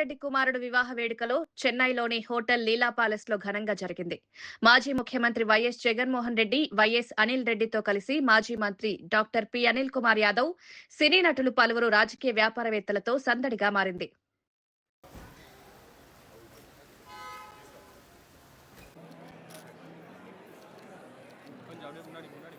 రెడ్డి కుమారుడు వివాహ వేడుకలో చెన్నైలోని హోటల్ లీలా ప్యాలెస్ లో ఘనంగా జరిగింది మాజీ ముఖ్యమంత్రి వైఎస్ జగన్మోహన్ రెడ్డి వైఎస్ అనిల్ రెడ్డితో కలిసి మాజీ మంత్రి డాక్టర్ పి అనిల్ కుమార్ యాదవ్ సినీ నటులు పలువురు రాజకీయ వ్యాపారవేత్తలతో సందడిగా మారింది கொஞ்சம் அப்படியே முன்னாடி முன்னாடி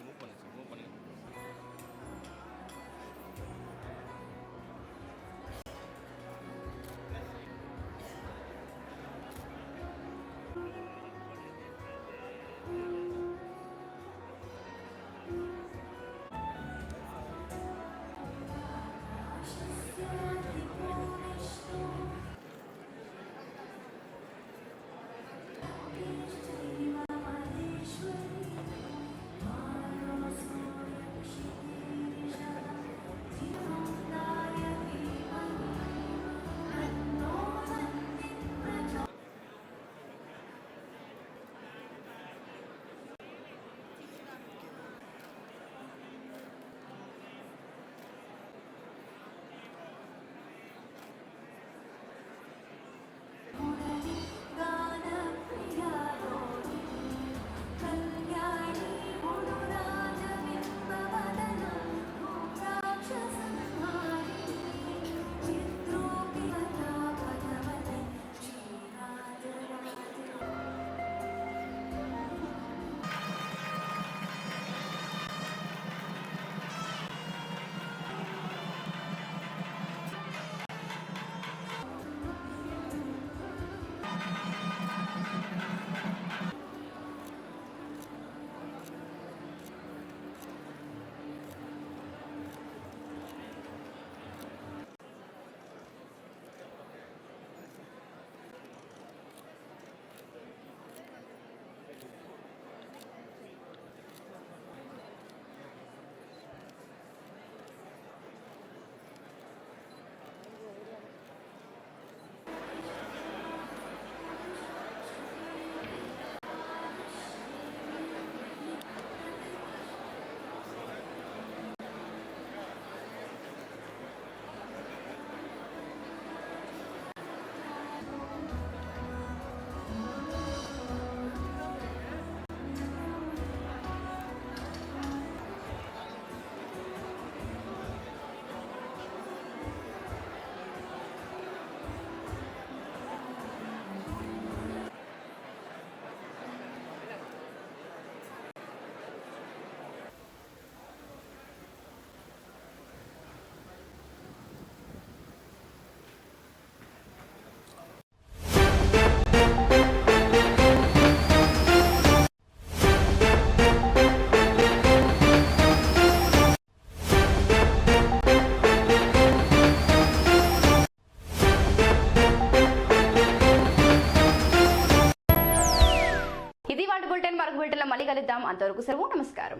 ఇది వాటి బులెటిన్ మరొక బులెటిన్లో మళ్ళీ కలుద్దాం. అంతవరకు సెలవు నమస్కారం.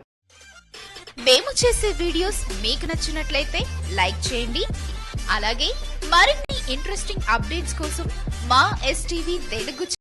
మేము చేసే వీడియోస్ మీకు నచ్చినట్లయితే లైక్ చేయండి. అలాగే మరిన్ని ఇంట్రెస్టింగ్ అప్డేట్స్ కోసం మా ఎస్టీవీ తెలుగు